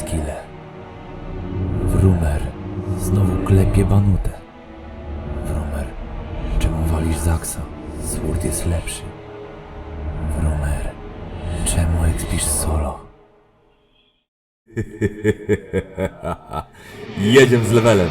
Skille. Wrumer znowu klepie banutę. Wrumer, czemu walisz Zaksa? Sword jest lepszy. Wrumer, czemu ekspisz solo? Jedziemy z levelem.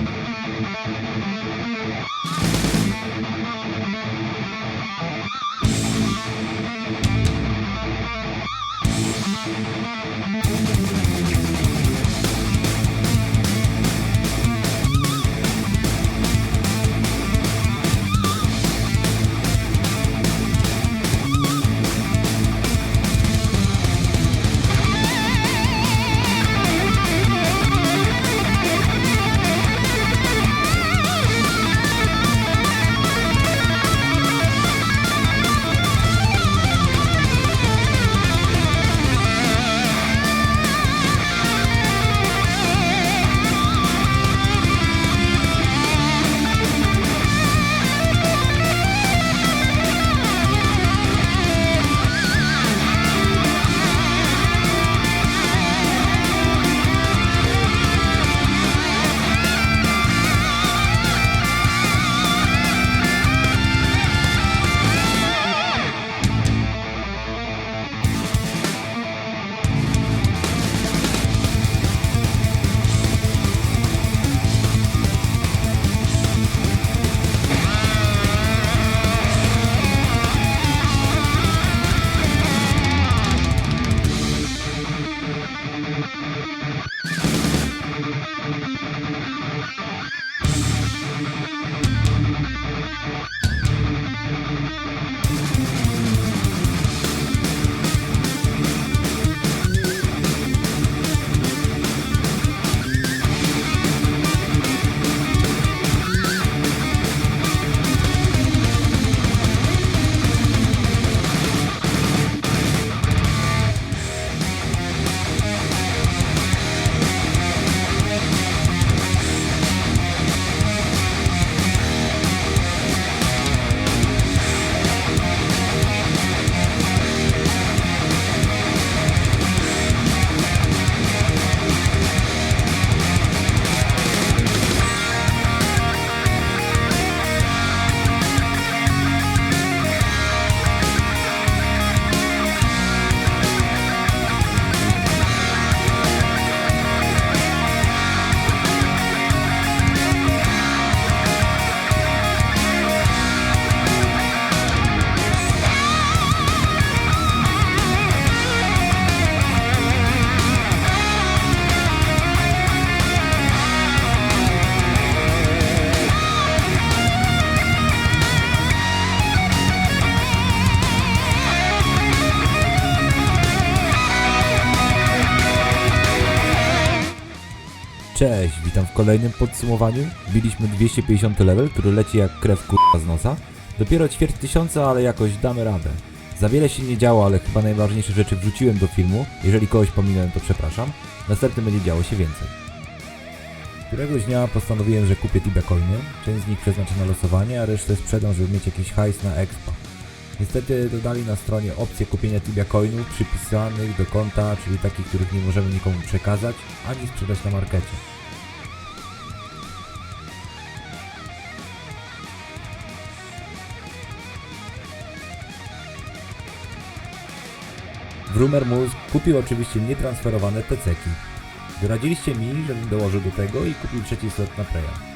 Cześć, witam w kolejnym podsumowaniu. Biliśmy 250 level, który leci jak krew kurwa z nosa. Dopiero ćwierć tysiąca, ale jakoś damy radę. Za wiele się nie działo, ale chyba najważniejsze rzeczy wrzuciłem do filmu. Jeżeli kogoś pominąłem, to przepraszam. Następnym będzie działo się więcej. Któregoś dnia postanowiłem, że kupię Tibia Coiny. Część z nich przeznaczę na losowanie, a resztę sprzedam, żeby mieć jakiś hajs na expo. Niestety dodali na stronie opcję kupienia Tibia Coinów przypisanych do konta, czyli takich, których nie możemy nikomu przekazać, ani sprzedać na markecie. Wrumer Mózg kupił oczywiście nietransferowane teceki. Doradziliście mi, żebym dołożył do tego i kupił trzeci slot na Preya.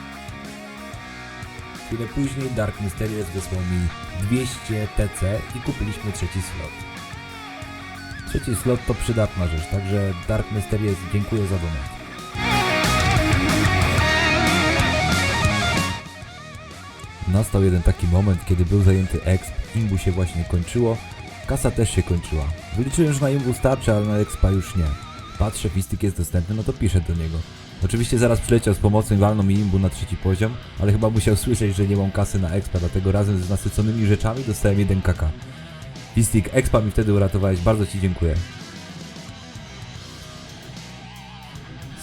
Chwilę później Dark Mysterious wysłał mi 200 TC i kupiliśmy trzeci slot. Trzeci slot to przydatna rzecz, także Dark Mysterious dziękuję za donat. Nastał jeden taki moment, kiedy był zajęty exp, imbu się właśnie kończyło, kasa też się kończyła. Wyliczyłem, że na imbu starczy, ale na expa już nie. Patrzę, Fistik jest dostępny, no to piszę do niego. Oczywiście zaraz przyleciał z pomocą i walnął mi imbu na trzeci poziom, ale chyba musiał słyszeć, że nie mam kasy na expa, dlatego razem z nasyconymi rzeczami dostałem jeden kk. Fistik, expa mi wtedy uratowałeś, bardzo Ci dziękuję.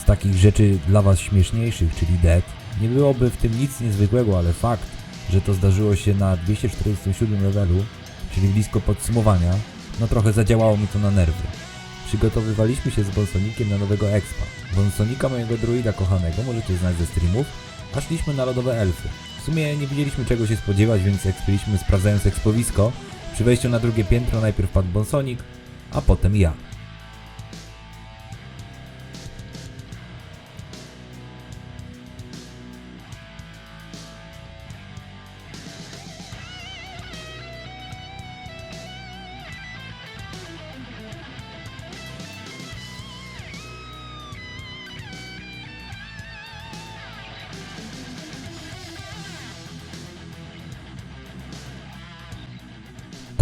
Z takich rzeczy dla Was śmieszniejszych, czyli dead, nie byłoby w tym nic niezwykłego, ale fakt, że to zdarzyło się na 247 levelu, czyli blisko podsumowania, no trochę zadziałało mi to na nerwy. Przygotowywaliśmy się z Bonsonikiem na nowego expa. Bonsonika mojego druida kochanego możecie znać ze streamów, a szliśmy na lodowe elfy. W sumie nie wiedzieliśmy czego się spodziewać, więc ekspiliśmy sprawdzając ekspowisko. Przy wejściu na drugie piętro najpierw padł Bonsonik, a potem ja.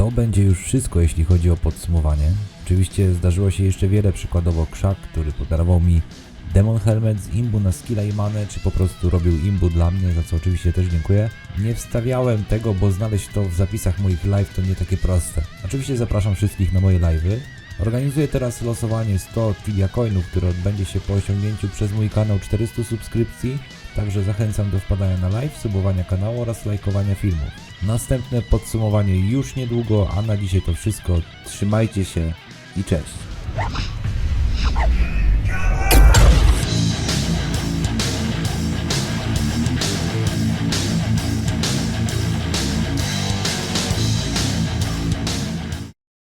To będzie już wszystko, jeśli chodzi o podsumowanie. Oczywiście zdarzyło się jeszcze wiele, przykładowo Krzak, który podarował mi Demon Helmet z imbu na skilla i manę, czy po prostu robił imbu dla mnie, za co oczywiście też dziękuję. Nie wstawiałem tego, bo znaleźć to w zapisach moich live to nie takie proste. Oczywiście zapraszam wszystkich na moje live'y. Organizuję teraz losowanie 100 Tibia Coinów, które odbędzie się po osiągnięciu przez mój kanał 400 subskrypcji, także zachęcam do wpadania na live, subowania kanału oraz lajkowania filmów. Następne podsumowanie już niedługo, a na dzisiaj to wszystko. Trzymajcie się i cześć.